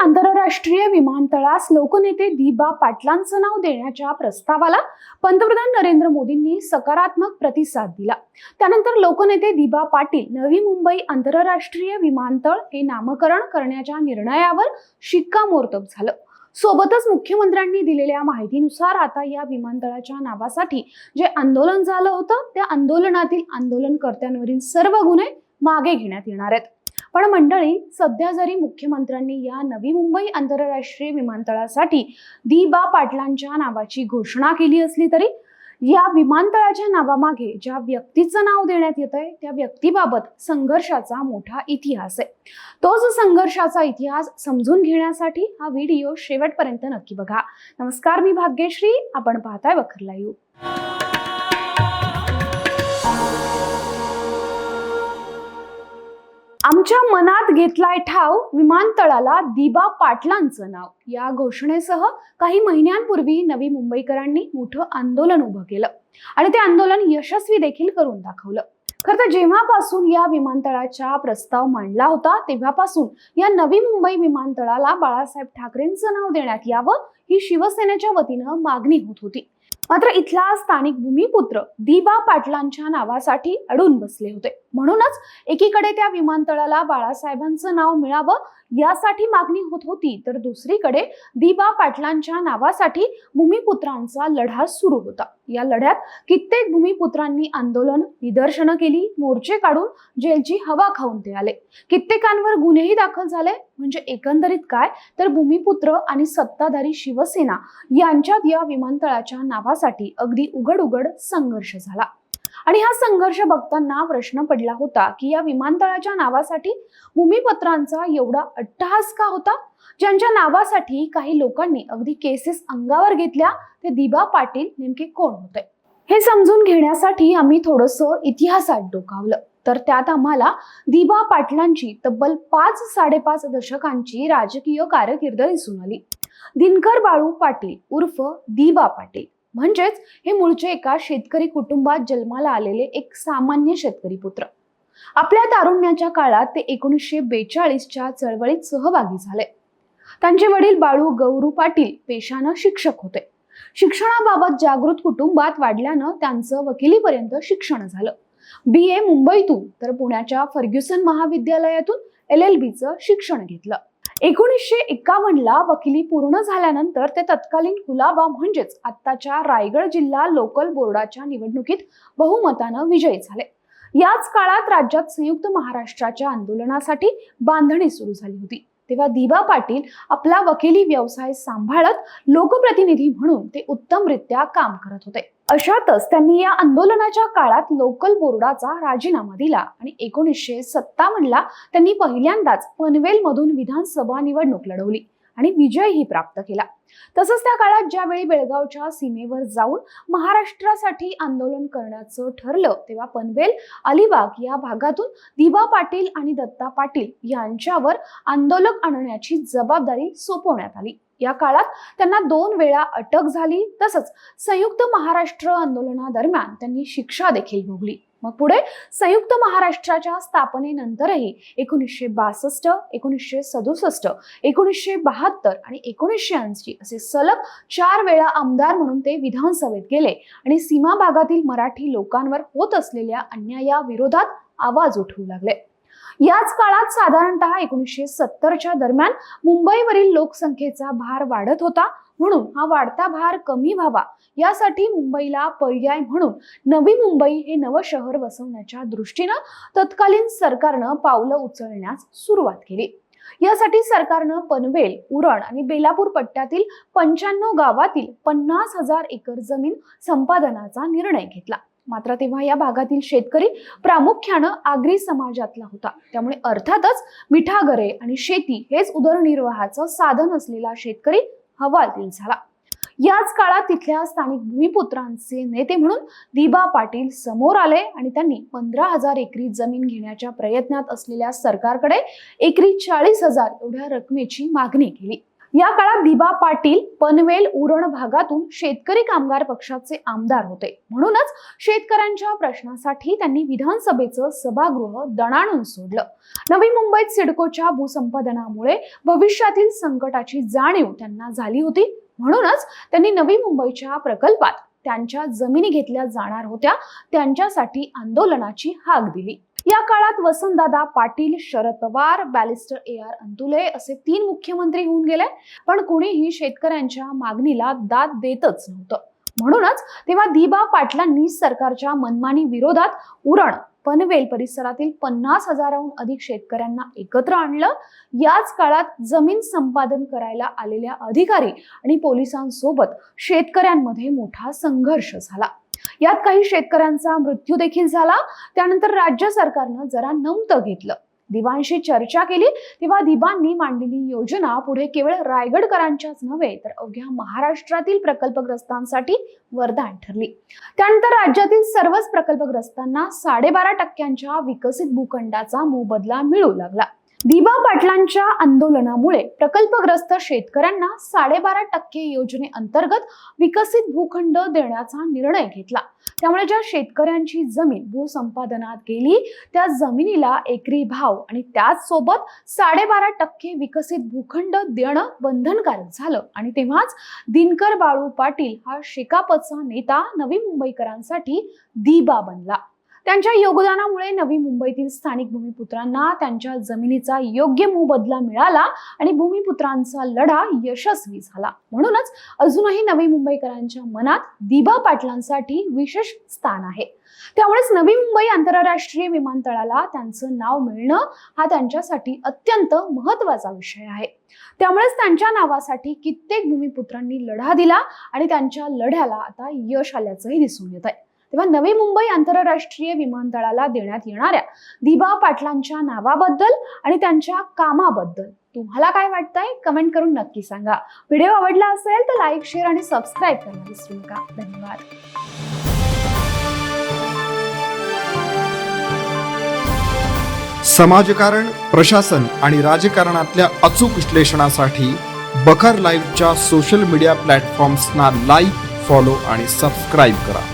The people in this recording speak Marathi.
आंतरराष्ट्रीय विमानतळास लोकनेते दिबा पाटलांचं नाव देण्याच्या प्रस्तावाला पंतप्रधान नरेंद्र मोदींनी सकारात्मक प्रतिसाद दिला. त्यानंतर लोकनेते दिबा पाटील नवी मुंबई आंतरराष्ट्रीय विमानतळ हे नामकरण करण्याच्या निर्णयावर शिक्कामोर्तब झालं. सोबतच मुख्यमंत्र्यांनी दिलेल्या माहितीनुसार आता या विमानतळाच्या नावासाठी जे आंदोलन झालं होतं त्या आंदोलनातील आंदोलनकर्त्यांवरील सर्व गुन्हे मागे घेण्यात येणार आहेत. पण मंडळी सध्या जरी मुख्यमंत्र्यांनी या नवी मुंबई आंतरराष्ट्रीय विमानतळासाठी दिबा पाटलांच्या नावाची घोषणा केली असली तरी या विमानतळाच्या नावामागे ज्या व्यक्तीचं नाव देण्यात येत आहे त्या व्यक्तीबाबत संघर्षाचा मोठा इतिहास आहे. तोच संघर्षाचा इतिहास समजून घेण्यासाठी हा व्हिडिओ शेवटपर्यंत नक्की बघा. नमस्कार मी भाग्यश्री. आपण पाहताय वखर लाईव्ह. आमच्या मनात घेतलाय ठाव विमानतळाला दिबा पाटलांचं नाव. या घोषणेसह काही महिन्यांपूर्वी नवी मुंबईकरांनी मोठं आंदोलन उभं केलं आणि ते आंदोलन यशस्वी देखील करून दाखवलं. खरं तर जेव्हापासून या विमानतळाचा प्रस्ताव मांडला होता तेव्हापासून या नवी मुंबई विमानतळाला बाळासाहेब ठाकरेंचं नाव देण्यात यावं ही शिवसेनेच्या वतीनं मागणी होत होती. मात्र इथला स्थानिक भूमिपुत्र दिबा पाटलांच्या नावासाठी अडून बसले होते. म्हणूनच एकीकडे त्या विमानतळाला बाळासाहेबांचं नाव मिळावं यासाठी मागणी होत होती तर दुसरीकडे दिबा पाटलांच्या नावासाठी भूमिपुत्रांचा लढा सुरू होता. या लढ्यात कित्येक भूमिपुत्रांनी आंदोलन निदर्शनं केली मोर्चे काढून जेलची हवा खाऊन ते आले. कित्येकांवर गुन्हेही दाखल झाले. म्हणजे एकंदरीत काय? तर भूमिपुत्र आणि सत्ताधारी शिवसेना यांच्यात या विमानतळाच्या नावासाठी अगदी उघड उघड संघर्ष झाला. आणि हा संघर्ष बघताना प्रश्न पडला होता की या विमानतळाच्या नावासाठी भूमिपत्रांचा एवढा अट्टहास का होता? ज्यांच्या नावासाठी काही लोकांनी अगदी केसेस अंगावर घेतल्या ते दिबा पाटील नेमके कोण होते? हे समजून घेण्यासाठी आम्ही थोडंसं इतिहासात डोकावलं. तर त्यात आम्हाला दिबा पाटलांची तब्बल पाच साडेपाच दशकांची राजकीय कारकीर्द दिसून आली. दिनकर बाळू पाटील उर्फ दिबा पाटील. म्हणजेच हे मूळचे एका शेतकरी कुटुंबात जन्माला आलेले एक सामान्य शेतकरी पुत्र. आपल्या तारुण्याच्या काळात ते एकोणीसशे बेचाळीसच्या चळवळीत सहभागी झाले. त्यांचे वडील बाळू गौरू पाटील पेशानं शिक्षक होते. शिक्षणाबाबत जागृत कुटुंबात वाढल्यानं त्यांचं वकिलीपर्यंत शिक्षण झालं. बी ए मुंबईतून तर पुण्याच्या फर्ग्युसन महाविद्यालयातून एल एल बीचं शिक्षण घेतलं. एकोणीसशे एक्कावन्नला वकिली पूर्ण झाल्यानंतर ते तत्कालीन कुलाबा म्हणजेच आत्ताच्या रायगड जिल्हा लोकल बोर्डाच्या निवडणुकीत बहुमतानं विजयी झाले. याच काळात राज्यात संयुक्त महाराष्ट्राच्या आंदोलनासाठी बांधणी सुरू झाली होती. तेव्हा दिबा पाटील आपला वकिली व्यवसाय सांभाळत लोकप्रतिनिधी म्हणून ते उत्तमरित्या काम करत होते. अशातच त्यांनी या आंदोलनाच्या काळात लोकल बोर्डाचा राजीनामा दिला आणि एकोणीसशे सत्तावन्नला त्यांनी पहिल्यांदाच पनवेलमधून विधानसभा निवडणूक लढवली. आणि विजयही प्राप्त केला. तसंच त्या काळात ज्यावेळी बेळगावच्या सीमेवर जाऊन महाराष्ट्रासाठी आंदोलन करण्याचं ठरलं तेव्हा पनवेल अलिबाग या भागातून दिवा पाटील आणि दत्ता पाटील यांच्यावर आंदोलक आणण्याची जबाबदारी सोपवण्यात आली. या काळात त्यांना दोन वेळा अटक झाली. तसंच संयुक्त महाराष्ट्र आंदोलनादरम्यान त्यांनी शिक्षा देखील भोगली. मग पुढे संयुक्त महाराष्ट्राच्या स्थापनेनंतरही एकोणीसशे बासष्ट एकोणीसशे सदुसष्ट एकोणीसशे बहात्तर आणि एकोणीसशे ऐंशी असे सलग चार वेळा आमदार म्हणून ते विधानसभेत गेले आणि सीमा भागातील मराठी लोकांवर होत असलेल्या अन्यायाविरोधात आवाज उठवू लागले. याच काळात साधारणतः एकोणीसशे सत्तरच्या दरम्यान मुंबईवरील लोकसंख्येचा भार वाढत होता. म्हणून हा वाढता भार कमी व्हावा यासाठी मुंबईला पर्याय म्हणून नवी मुंबई हे नवं शहर वसवण्याच्या दृष्टीनं तत्कालीन सरकारनं पावलं उचलण्यास सुरुवात केली. यासाठी सरकारनं पनवेल उरण आणि बेलापूर पट्ट्यातील पंच्याण्णव गावातील पन्नास हजार एकर जमीन संपादनाचा निर्णय घेतला. मात्र तेव्हा या भागातील शेतकरी प्रामुख्यानं आगरी समाजातला होता. त्यामुळे अर्थातच मिठागरे आणि शेती हेच उदरनिर्वाहाचं साधन असलेला शेतकरी हवालदिल झाला. याच काळात तिथल्या स्थानिक भूमिपुत्रांचे नेते म्हणून दिबा पाटील समोर आले आणि त्यांनी पंधरा हजार एकरी जमीन घेण्याच्या प्रयत्नात असलेल्या सरकारकडे एकरी चाळीस हजार एवढ्या रकमेची मागणी केली. या काळात दिबा पाटील पनवेल उरण भागातून शेतकरी कामगार पक्षाचे आमदार होते. म्हणूनच शेतकऱ्यांच्या प्रश्नासाठी त्यांनी विधानसभेचं सभागृह दणाणून सोडलं. नवी मुंबईत सिडकोच्या भूसंपादनामुळे भविष्यातील संकटाची जाणीव त्यांना झाली होती. म्हणूनच त्यांनी नवी मुंबईच्या प्रकल्पात त्यांच्या जमिनी घेतल्या जाणार होत्या. त्यांच्यासाठी आंदोलनाची हाक दिली. या काळात Vasantdada Patil Sharad Pawar barrister A R Antulay असे तीन मुख्यमंत्री होऊन गेले. पण कुणीही शेतकऱ्यांच्या मागणीला दाद देतच नव्हतं. म्हणूनच तेव्हा दिबा पाटलांनी सरकारच्या मनमानी विरोधात उरण पनवेल परिसरातील पन्नास हजाराहून अधिक शेतकऱ्यांना एकत्र आणलं. याच काळात जमीन संपादन करायला आलेल्या अधिकारी आणि पोलिसांसोबत शेतकऱ्यांमध्ये मोठा संघर्ष झाला. यात काही शेतकऱ्यांचा मृत्यू देखील झाला. त्यानंतर राज्य सरकारनं जरा नमतं घेतलं. दिवांशी चर्चा केली. तेव्हा दिबांनी मांडलेली योजना पुढे केवळ रायगडकरांच्याच नव्हे तर अवघ्या महाराष्ट्रातील प्रकल्पग्रस्तांसाठी वरदान ठरली. त्यानंतर राज्यातील सर्वच प्रकल्पग्रस्तांना साडेबारा टक्क्यांच्या विकसित भूखंडाचा मोबदला मिळू लागला. दिबा पाटलांच्या आंदोलनामुळे प्रकल्पग्रस्त शेतकऱ्यांना साडेबारा टक्के योजनेअंतर्गत विकसित भूखंड देण्याचा निर्णय घेतला. त्यामुळे ज्या शेतकऱ्यांची जमीन भूसंपादनात गेली त्या जमिनीला एकरी भाव आणि त्याच सोबत साडेबारा टक्के विकसित भूखंड देणं बंधनकारक झालं. आणि तेव्हाच दिनकर बाळू पाटील हा शेकापचा नेता नवी मुंबईकरांसाठी दिबा बनला. त्यांच्या योगदानामुळे नवी मुंबईतील स्थानिक भूमिपुत्रांना त्यांच्या जमिनीचा योग्य मोबदला मिळाला आणि भूमिपुत्रांचा लढा यशस्वी झाला. म्हणूनच अजूनही नवी मुंबईकरांच्या मनात दिबा पाटलांसाठी विशेष स्थान आहे. त्यामुळेच नवी मुंबई आंतरराष्ट्रीय विमानतळाला त्यांचं नाव मिळणं हा त्यांच्यासाठी अत्यंत महत्त्वाचा विषय आहे. त्यामुळेच त्यांच्या नावासाठी कित्येक भूमिपुत्रांनी लढा दिला आणि त्यांच्या लढ्याला आता यश आल्याचंही दिसून येत आहे तेव्हा नवी मुंबई आंतरराष्ट्रीय विमानतळाला देण्यात येणाऱ्या दिबा पाटलांच्या नावाबद्दल आणि त्यांच्या कामाबद्दल तुम्हाला काय वाटतंय? कमेंट करून नक्की सांगा. व्हिडिओ आवडला असेल तर लाईक शेअर आणि सबस्क्राईब करायला विसरू नका. धन्यवाद. समाजकारण प्रशासन आणि राजकारणातल्या अचूक विश्लेषणासाठी बखर लाईव्हच्या सोशल मीडिया प्लॅटफॉर्म्सना लाईक फॉलो आणि सबस्क्राईब करा.